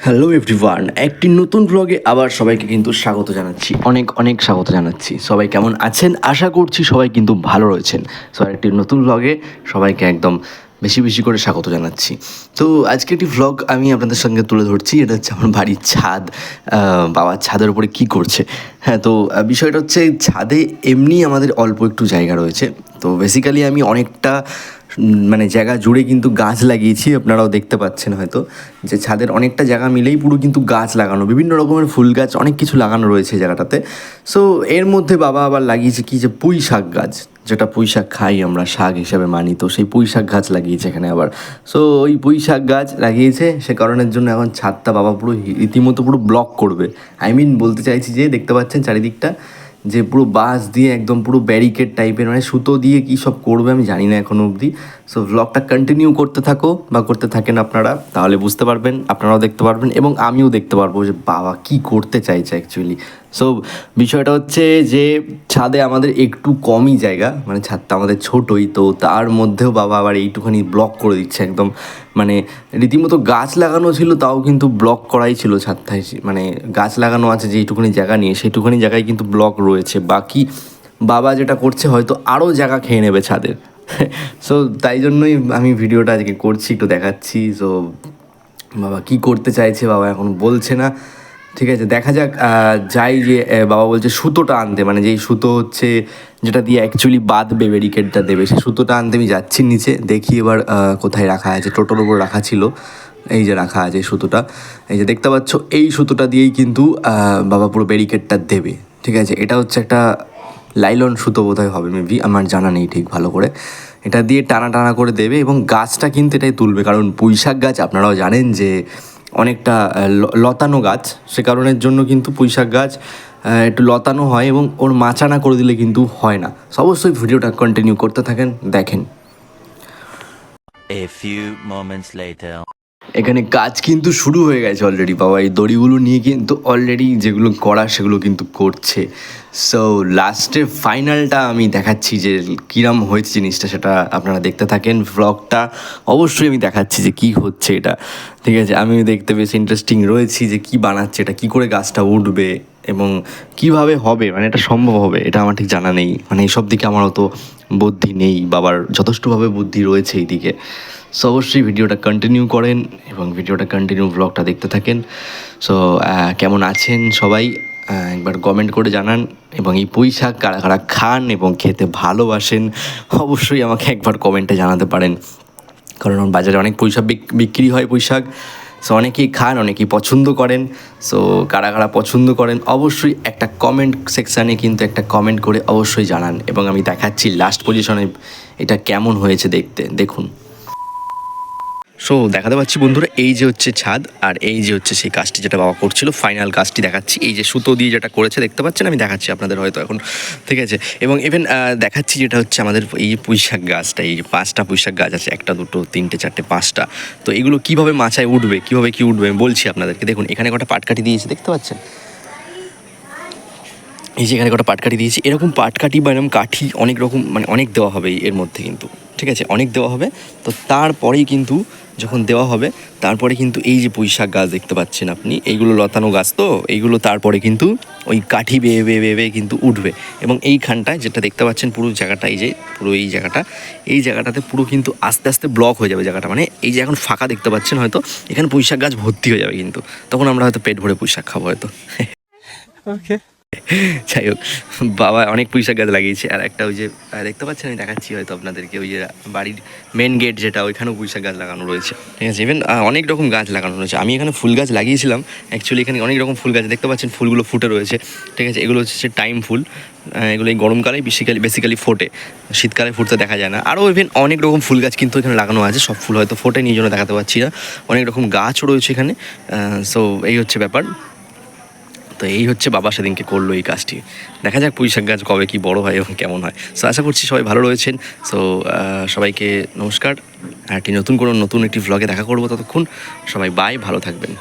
Hello everyone একটি নতুন ব্লগে আবার সবাইকে কিন্তু স্বাগত জানাচ্ছি। অনেক অনেক স্বাগত জানাচ্ছি। সবাই কেমন আছেন? আশা করছি সবাই কিন্তু ভালো রয়েছেন। সো একটি নতুন ব্লগে সবাইকে একদম বেশি বেশি করে স্বাগত জানাচ্ছি। তো, আজকে একটি ভ্লগ আমি আপনাদের সঙ্গে তুলে ধরছি। এটা হচ্ছে আমার বাড়ির ছাদ। বাবার ছাদের উপরে কি করছে? হ্যাঁ তো বিষয়টা হচ্ছে ছাদে এমনি আমাদের অল্প একটু জায়গা রয়েছে। তো বেসিক্যালি আমি অনেকটা মানে জায়গা জুড়ে কিন্তু গাছ লাগিয়েছি, আপনারাও দেখতে পাচ্ছেন হয়তো। যে ছাদের অনেকটা জায়গা মিলেই পুরো কিন্তু গাছ লাগানো, বিভিন্ন রকমের ফুল গাছ, অনেক কিছু লাগানো রয়েছে জায়গাটাতে। সো এর মধ্যে বাবা আবার লাগিয়েছে কি যে পুঁই শাক গাছ, যেটা পুঁই শাক খাই আমরা, শাক হিসাবে মানি। তো সেই পুঁই শাক গাছ লাগিয়েছে এখানে আবার। সো ওই পুঁই শাক গাছ লাগিয়েছে, সে কারণের জন্য এখন ছাদটা বাবা পুরো রীতিমতো পুরো ব্লক করবে। আই মিন বলতে চাইছি যে, দেখতে পাচ্ছেন চারিদিকটা। যে পুরো বাঁশ দিয়ে একদম পুরো ব্যারিকেড টাইপের মানে সুতো দিয়ে কী সব করবে আমি জানি না এখনও অবধি। সো ব্লগটা কন্টিনিউ করতে থাকো বা করতে থাকেন আপনারা, তাহলে বুঝতে পারবেন, আপনারাও দেখতে পারবেন এবং আমিও দেখতে পারব যে বাবা, কি করতে চাইছে অ্যাকচুয়ালি সো বিষয়টা হচ্ছে যে ছাদে আমাদের একটু কমই জায়গা মানে ছাদটা আমাদের ছোটোই, তো তার মধ্যেও বাবা আবার এইটুখানি ব্লক করে দিচ্ছে একদম। মানে রীতিমতো গাছ লাগানো ছিল, তাও কিন্তু ব্লক করাই ছিল ছাদটায় মানে গাছ লাগানো আছে যেইটুকুনি জায়গা নিয়ে সেইটুকুনি জায়গায় কিন্তু ব্লক রয়েছে। বাকি বাবা যেটা করছে হয়তো আরও জায়গা খেয়ে নেবে ছাদের। সো তাই জন্যই আমি ভিডিওটা আজকে করছি, একটু দেখাচ্ছি। সো বাবা কি করতে চাইছে বাবা এখন বলছে না। ঠিক আছে, দেখা যাক যাই যে বাবা বলছে সুতোটা আনতে। মানে যেই সুতো হচ্ছে, যেটা দিয়ে অ্যাকচুয়ালি বাঁধবে ব্যারিকেডটা দেবে, সেই সুতোটা আনতে আমি যাচ্ছি নিচে। দেখি এবার কোথায় রাখা আছে, টোটোর ওপর রাখা ছিল। এই যে রাখা আছে সুতোটা। এই যে দেখতে পাচ্ছ, এই সুতোটা দিয়েই কিন্তু বাবা পুরো ব্যারিকেডটা দেবে। ঠিক আছে, এটা হচ্ছে একটা লাইলন সুতো বোধহয় হবে মেবি আমার জানা নেই ঠিক ভালো করে। এটা দিয়ে টানা টানা করে দেবে এবং গাছটা কিন্তু এটাই তুলবে, কারণ পুঁইশাক গাছ আপনারাও জানেন যে অনেকটা লতানো গাছ, সে কারণের জন্য কিন্তু পুঁইশাক গাছ একটু লতানো হয় এবং ওর মাচানা করে দিলে কিন্তু হয় না। অবশ্যই ভিডিওটা কন্টিনিউ করতে থাকেন, দেখেন। A few moments later. এখানে কাজ কিন্তু শুরু হয়ে গেছে অলরেডি বাবা। এই দড়িগুলো নিয়ে কিন্তু অলরেডি যেগুলো করা, সেগুলো কিন্তু করছে। সো লাস্টের ফাইনালটা আমি দেখাচ্ছি যে কীরম হয়েছে জিনিসটা, সেটা আপনারা দেখতে থাকেন। ব্লগটা অবশ্যই আমি দেখাচ্ছি যে কি হচ্ছে এটা। ঠিক আছে আমি দেখতে বেশ ইন্টারেস্টিং রয়েছি যে কি বানাচ্ছে এটা, কি করে গাছটা উঠবে। এবং কীভাবে হবে? মানে এটা সম্ভব হবে? এটা আমার ঠিক জানা নেই। মানে এইসব দিকে আমার অত বুদ্ধি নেই। বাবার যথেষ্টভাবে বুদ্ধি রয়েছে এই দিকে সো অবশ্যই ভিডিওটা কন্টিনিউ করেন এবং ভিডিওটা কন্টিনিউ ব্লগটা দেখতে থাকেন। সো কেমন আছেন সবাই? একবার কমেন্ট করে জানান। এবং এই পুঁই শাক কারা কারা খান এবং খেতে ভালোবাসেন, অবশ্যই আমাকে একবার কমেন্টে জানাতে পারেন। কারণ বাজারে অনেক পয়সা বিক্রি হয় পুঁইশাক। সো অনেকেই খান, অনেকেই পছন্দ করেন। সো কারা কারা পছন্দ করেন, অবশ্যই একটা কমেন্ট সেকশানে কিন্তু একটা কমেন্ট করে অবশ্যই জানান। এবং আমি দেখাচ্ছি লাস্ট পজিশনে এটা কেমন হয়েছে দেখতে, দেখুন। সো দেখাতে পাচ্ছি বন্ধুরা, এই যে হচ্ছে ছাদ আর এই যে হচ্ছে সেই কাজটি যেটা বাবা করছিল ফাইনাল কাজটি দেখাচ্ছি। এই যে সুতো দিয়ে যেটা করেছে, দেখতে পাচ্ছেন? আমি দেখাচ্ছি আপনাদের হয়তো এখন, ঠিক আছে? এবং ইভেন দেখাচ্ছি যেটা হচ্ছে আমাদের এই পুঁইশাক গাছটা, এই যে পাঁচটা পুঁইশাক গাছ আছে, একটা, দুটো, তিনটে, চারটে, পাঁচটা। তো এগুলো কীভাবে মাচায় উঠবে, কীভাবে কি উঠবে, আমি বলছি আপনাদেরকে। দেখুন, এখানে কটা পাটকাঠি দিয়েছে, দেখতে পাচ্ছেন? এই যে এখানে কটা পাটকাঠি দিয়েছি। এরকম পাটকাঠি বা এরকম কাঠি অনেক রকম মানে অনেক দেওয়া হবে এর মধ্যে কিন্তু, ঠিক আছে? অনেক দেওয়া হবে। তো তারপরেই কিন্তু যখন দেওয়া হবে, তারপরে কিন্তু এই যে পুঁইশাক গাছ দেখতে পাচ্ছেন আপনি, এইগুলো লতানো গাছ তো, এইগুলো তারপরে কিন্তু ওই কাঠি বেয়ে বেয়ে বেয়ে বেয়ে কিন্তু উঠবে। এবং এইখানটায় যেটা দেখতে পাচ্ছেন পুরো জায়গাটা, এই যে পুরো এই জায়গাটা, এই জায়গাটাতে পুরো কিন্তু আস্তে আস্তে ব্লক হয়ে যাবে জায়গাটা। মানে এই যে এখন ফাঁকা দেখতে পাচ্ছেন হয়তো, এখানে পুঁইশাক গাছ ভর্তি হয়ে যাবে কিন্তু। তখন আমরা হয়তো পেট ভরে পুঁইশাক খাব হয়তো। যাই হোক, বাবা অনেক পুঁইশাক গাছ লাগিয়েছে, আর একটা ওই যে দেখতে পাচ্ছেন, আমি দেখাচ্ছি হয়তো আপনাদেরকে, ওই যে বাড়ির মেন গেট যেটা, ওইখানেও পুঁইশাক গাছ লাগানো রয়েছে। ঠিক আছে ইভেন অনেক রকম গাছ লাগানো রয়েছে। আমি এখানে ফুল গাছ লাগিয়েছিলাম অ্যাকচুয়ালি এখানে অনেক রকম ফুল গাছ, দেখতে পাচ্ছেন, ফুলগুলো ফুটে রয়েছে। ঠিক আছে, এগুলো হচ্ছে টাইম ফুল এগুলো এই গরমকালে বেসিক্যালি বেসিক্যালি ফোটে। শীতকালে ফুটতে দেখা যায় না। আরও ইভেন অনেক রকম ফুল গাছ কিন্তু এখানে লাগানো আছে, সব ফুল হয়তো ফোটে, নিয়ে জন্য দেখাতে পারছি না। অনেক রকম গাছও রয়েছে এখানে সো এই হচ্ছে ব্যাপার। তো এই হচ্ছে বাবা সেদিনকে করল এই কাজটি। দেখা যাক পুঁইশাক গাছ কবে কি বড় হয় এবং কেমন হয়। সো আশা করছি সবাই ভালো রয়েছেন। সো সবাইকে নমস্কার। আর একটি নতুন কোনো নতুন একটি ভ্লগে দেখা করব ততক্ষণ সবাই বাই ভালো থাকবেন।